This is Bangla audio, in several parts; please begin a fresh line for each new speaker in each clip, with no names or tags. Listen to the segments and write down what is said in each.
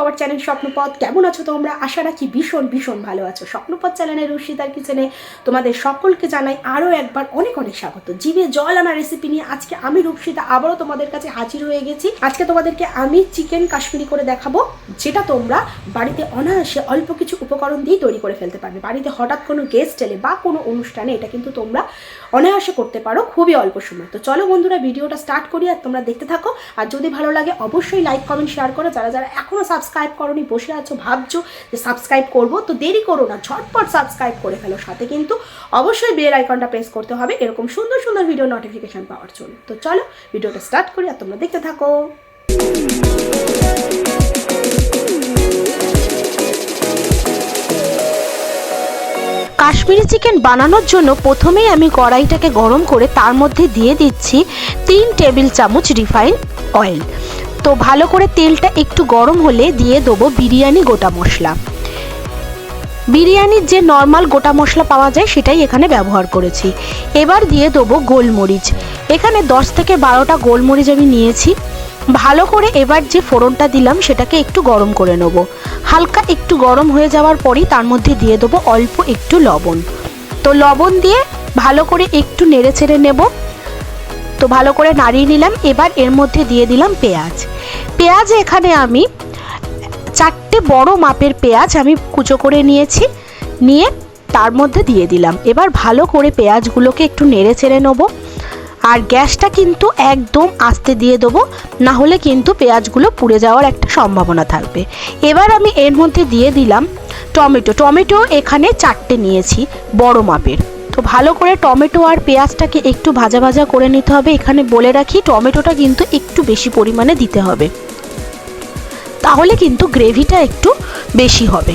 আওয়ার চ্যানেল স্বপ্নপথ কেমন আছো তোমরা? আশা রাখি ভীষণ ভীষণ ভালো আছো। স্বপ্নপথ চ্যানেলের রুশিদার কিচেনে তোমাদের সকলকে জানাই আরও একবার অনেক অনেক স্বাগত। জিভে জল আনা রেসিপি নিয়ে আজকে আমি রূপসিতা আবারও তোমাদের কাছে হাজির হয়ে গেছি। আজকে তোমাদেরকে আমি চিকেন কাশ্মীরি করে দেখাবো, যেটা তোমরা বাড়িতে অনায়াসে অল্প কিছু উপকরণ দিয়ে তৈরি করে ফেলতে পারবে। বাড়িতে হঠাৎ কোনো গেস্ট এলে বা কোনো অনুষ্ঠানে এটা কিন্তু তোমরা অনায়াসে করতে পারো, খুবই অল্প সময়। তো চলো বন্ধুরা, ভিডিওটা স্টার্ট করি আর তোমরা দেখতে থাকো। আর যদি ভালো লাগে, অবশ্যই লাইক কমেন্ট শেয়ার করো। যারা যারা এখনও সাবস্ক্রাইব করনি, বসে আছো, ভাবছ যে সাবস্ক্রাইব করব, তো দেরি করো না, ঝটপট সাবস্ক্রাইব করে ফেলো। সাথে কিন্তু অবশ্যই বেল আইকনটা প্রেস করতে হবে, এরকম সুন্দর সুন্দর ভিডিও নোটিফিকেশন পাওয়ার জন্য। তো চলো ভিডিওটা স্টার্ট করি আর তোমরা দেখতে থাকো। কাশ্মীরি চিকেন বানানোর জন্য প্রথমেই আমি কড়াইটাকে গরম করে তার মধ্যে দিয়ে দিচ্ছি তিন টেবিল চামচ রিফাইন অয়েল। তো ভালো করে তেলটা একটু গরম হলে দিয়ে দেবো বিরিয়ানি গোটা মশলা। বিরিয়ানির যে নর্মাল গোটা মশলা পাওয়া যায় সেটাই এখানে ব্যবহার করেছি। এবার দিয়ে দেবো গোলমরিচ। এখানে দশ থেকে বারোটা গোলমরিচ আমি নিয়েছি। ভালো করে এবার যে ফোড়নটা দিলাম সেটাকে একটু গরম করে নেব। হালকা একটু গরম হয়ে যাওয়ার পরই তার মধ্যে দিয়ে দেবো অল্প একটু লবণ। তো লবণ দিয়ে ভালো করে একটু নেড়ে ছেড়ে নেব। তো ভালো করে নাড়িয়ে নিলাম। এবার এর মধ্যে দিয়ে দিলাম পেঁয়াজ। পেঁয়াজ এখানে আমি চারটে বড় মাপের পেঁয়াজ আমি কুচো করে নিয়েছি, নিয়ে তার মধ্যে দিয়ে দিলাম। এবার ভালো করে পেঁয়াজগুলোকে একটু নেড়ে ছেড়ে নেব। আর গ্যাসটা কিন্তু একদম আস্তে দিয়ে দেবো, না হলে কিন্তু পেঁয়াজগুলো পুড়ে যাওয়ার একটা সম্ভাবনা থাকবে। এবার আমি এর মধ্যে দিয়ে দিলাম টমেটো। টমেটো এখানে চারটে নিয়েছি, বড় মাপের। তো ভালো করে টমেটো আর পেঁয়াজটাকে একটু ভাজা ভাজা করে নিতে হবে। এখানে বলে রাখি, টমেটোটা কিন্তু একটু বেশি পরিমাণে দিতে হবে। তাহলে কিন্তু গ্রেভিটা একটু বেশি হবে।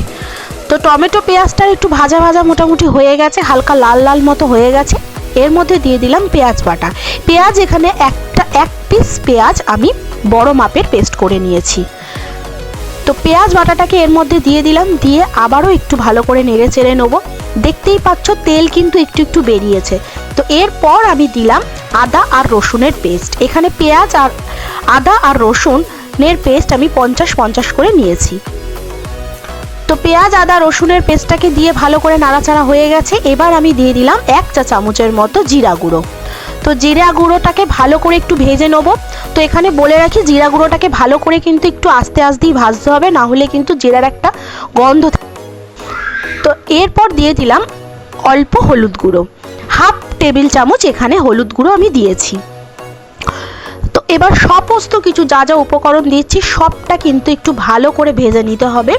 তো টমেটো পেঁয়াজটা একটু ভাজা ভাজা মোটামুটি হয়ে গেছে, হালকা লাল লাল মতো হয়ে গেছে। এর মধ্যে দিয়ে দিলাম পেঁয়াজ বাটা। পেঁয়াজ এখানে একটা, এক পিস পেঁয়াজ আমি বড় মাপের পেস্ট করে নিয়েছি। তো পেঁয়াজ বাটাটাকে এর মধ্যে দিয়ে দিলাম, দিয়ে আবারও একটু ভালো করে নেড়ে চেড়ে নেব। দেখতেই পাচ্ছ তেল কিন্তু একটু একটু বেরিয়েছে। তো এরপর আমি দিলাম আদা আর রসুনের পেস্ট। এখানে পেঁয়াজ আর আদা আর রসুনের পেস্ট আমি পঞ্চাশ পঞ্চাশ করে নিয়েছি। তো পেঁয়াজ, আদা, রসুনের পেস্টটাকে দিয়ে ভালো করে নাড়াচাড়া হয়ে গেছে। এবার আমি দিয়ে দিলাম এক চা চামচের মতো জিরা গুঁড়ো। তো জিরা গুঁড়োটাকে ভালো করে একটু ভেজে নেব। তো এখানে বলে রাখি, জিরা গুঁড়োটাকে ভালো করে কিন্তু একটু আস্তে আস্তেই ভাজতে হবে, না হলে কিন্তু জিরার একটা গন্ধ তো এরপর দিয়ে দিলাম অল্প হলুদ গুঁড়ো। হাফ টেবিল চামচ এখানে হলুদ গুঁড়ো আমি দিয়েছি। তো এবার সমস্ত কিছু যা যা উপকরণ দিচ্ছি সবটা কিন্তু একটু ভালো করে ভেজে নিতে হবে।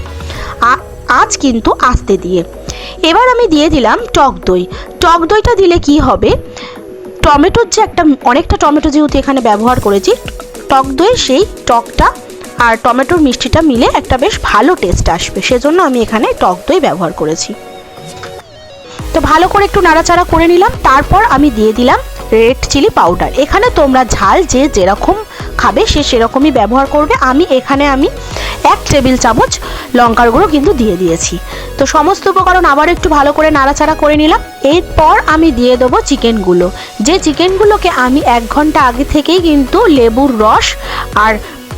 আজ কিন্তু আস্তে দিয়ে। এবার আমি দিয়ে দিলাম টক দই। টক দইটা দিলে কি হবে? টমেটোর যে একটা, অনেকটা টমেটো যেহেতু এখানে ব্যবহার করেছি, টক দই সেই টকটা আর টমেটোর মিষ্টিটা মিলে একটা বেশ ভালো টেস্ট আসবে। সেজন্য আমি এখানে টক দই ব্যবহার করেছি। তো ভালো করে একটু নাড়াচাড়া করে নিলাম। তারপর আমি দিয়ে দিলাম রেড চিলি পাউডার এখানে তোমরা ঝাল যে যেরকম খাবে সে সেরকমই ব্যবহার করবে। আমি এখানে আমি এক টেবিল চামচ লঙ্কার গুঁড়ো কিন্তু দিয়ে দিয়েছি। তো সমস্ত উপকরণ আবার একটু ভালো করে নাড়াচাড়া করে নিলাম। এরপর আমি দিয়ে দেবো চিকেনগুলো যে চিকেনগুলোকে আমি এক ঘণ্টা আগে থেকেই কিন্তু লেবুর রস আর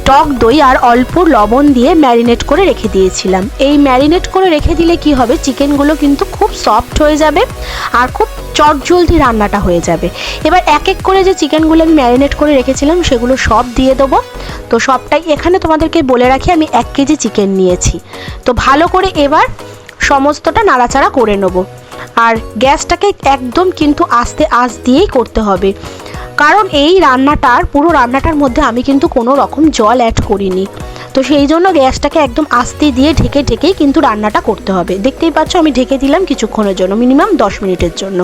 টক দই আর অল্প লবণ দিয়ে ম্যারিনেট করে রেখে দিয়েছিলাম। এই ম্যারিনেট করে রেখে দিলে কি হবে? চিকেনগুলো কিন্তু খুব সফট হয়ে যাবে আর খুব চটজলদি রান্নাটা হয়ে যাবে। এবার এক এক করে যে চিকেনগুলো আমি ম্যারিনেট করে রেখেছিলাম, সেগুলো সব দিয়ে দেবো। তো সবটাই এখানে তোমাদেরকে বলে রাখি, আমি এক কেজি চিকেন নিয়েছি। তো ভালো করে এবার সমস্তটা নাড়াচাড়া করে নেব। আর গ্যাসটাকে একদম কিন্তু আস্তে আস দিয়েই করতে হবে। কারণ এই রান্নাটার, পুরো রান্নাটার মধ্যে আমি কিন্তু কোনো রকম জল অ্যাড করিনি। তো সেই জন্য গ্যাসটাকে একদম আস্তে দিয়ে ঢেকে ঢেকেই কিন্তু রান্নাটা করতে হবে। দেখতেই পাচ্ছ আমি ঢেকে দিলাম কিছুক্ষণের জন্য মিনিমাম দশ মিনিটের জন্য।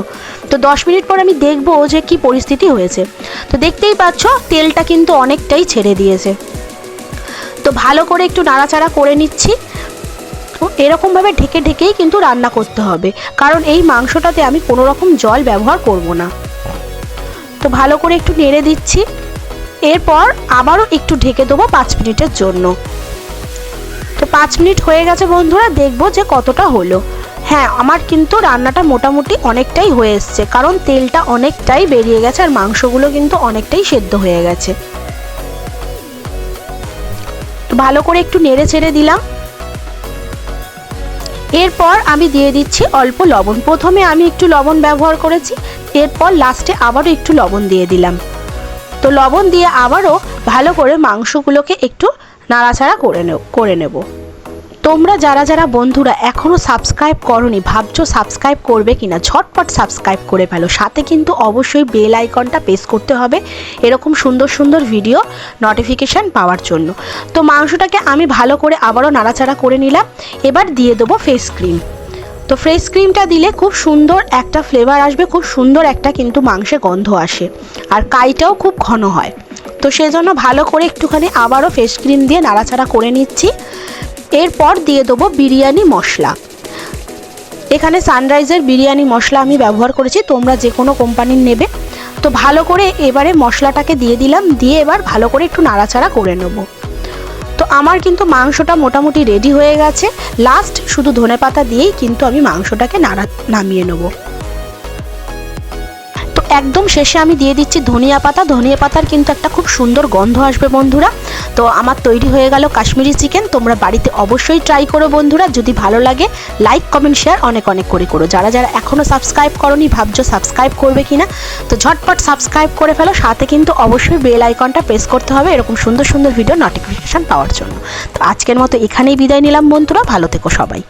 তো দশ মিনিট পর আমি দেখব যে কি পরিস্থিতি হয়েছে। তো দেখতেই পাচ্ছ তেলটা কিন্তু অনেকটাই ছেড়ে দিয়েছে। তো ভালো করে একটু নাড়াচাড়া করে নিচ্ছি। এরকমভাবে ঢেকে ঢেকেই কিন্তু রান্না করতে হবে। কারণ এই মাংসটাতে আমি কোনো রকম জল ব্যবহার করব না। তো ভালো করে একটু নেড়ে দিচ্ছি। এরপর আবারও একটু ঢেকে দেবো পাঁচ মিনিটের জন্য। তো পাঁচ মিনিট হয়ে গেছে বন্ধুরা, দেখব যে কতটা হলো। হ্যাঁ আমার কিন্তু রান্নাটা মোটামুটি অনেকটাই হয়ে এসছে, কারণ তেলটা অনেকটাই বেরিয়ে গেছে আর মাংসগুলো কিন্তু অনেকটাই সেদ্ধ হয়ে গেছে। তো ভালো করে একটু নেড়ে চেড়ে দিলাম। এরপর আমি দিয়ে দিচ্ছি অল্প লবণ। প্রথমে আমি একটু লবণ ব্যবহার করেছি, এরপর লাস্টে আবারও একটু লবণ দিয়ে দিলাম। তো লবণ দিয়ে আবারও ভালো করে মাংসগুলোকে একটু নাড়াচাড়া করে নেব করে নেব। তোমরা যারা যারা বন্ধুরা এখনও সাবস্ক্রাইব করনি, ভাবছ সাবস্ক্রাইব করবে কিনা, ঝটপট সাবস্ক্রাইব করে ফেলো। সাথে কিন্তু অবশ্যই বেল আইকনটা প্রেস করতে হবে, এরকম সুন্দর সুন্দর ভিডিও নোটিফিকেশান পাওয়ার জন্য। তো মাংসটাকে আমি ভালো করে আবারও নাড়াচাড়া করে নিলাম, এবার দিয়ে দেবো ফেস ক্রিম তো ফ্রেশ ক্রিমটা দিলে খুব সুন্দর একটা ফ্লেভার আসবে, খুব সুন্দর একটা কিন্তু মাংসে গন্ধ আসে, আর কাইটাও খুব ঘন হয়। তো সেজন্য ভালো করে একটুখানি আবারও ফেস ক্রিম দিয়ে নাড়াচাড়া করে নিচ্ছি। এরপর দিয়ে দেবো বিরিয়ানি মশলা। এখানে সানরাইজের বিরিয়ানি মশলা আমি ব্যবহার করেছি, তোমরা যে কোনো কোম্পানির নেবে। তো ভালো করে এবারে মশলাটাকে দিয়ে দিলাম, দিয়ে এবার ভালো করে একটু নাড়াচাড়া করে নেব। তো আমার কিন্তু মাংসটা মোটামুটি রেডি হয়ে গেছে। লাস্ট শুধু ধনে পাতা দিয়েই কিন্তু আমি মাংসটাকে নাড়া নামিয়ে নেব। একদম শেষে আমি দিয়ে দিচ্ছি ধনিয়া পাতা। ধনিয়া পাতার কিন্তু একটা খুব সুন্দর গন্ধ আসবে বন্ধুরা। তো আমার তৈরি হয়ে গেল কাশ্মীরি চিকেন। তোমরা বাড়িতে অবশ্যই ট্রাই করো বন্ধুরা। যদি ভালো লাগে লাইক কমেন্ট শেয়ার অনেক অনেক করে করো। যারা যারা এখনও সাবস্ক্রাইব করনি, ভাবছ সাবস্ক্রাইব করবে কি না তো ঝটপট সাবস্ক্রাইব করে ফেলো। সাথে কিন্তু অবশ্যই বেল আইকনটা প্রেস করতে হবে এরকম সুন্দর সুন্দর ভিডিও নোটিফিকেশান পাওয়ার জন্য। তো আজকের মতো এখানেই বিদায় নিলাম বন্ধুরা। ভালো থেকো সবাই।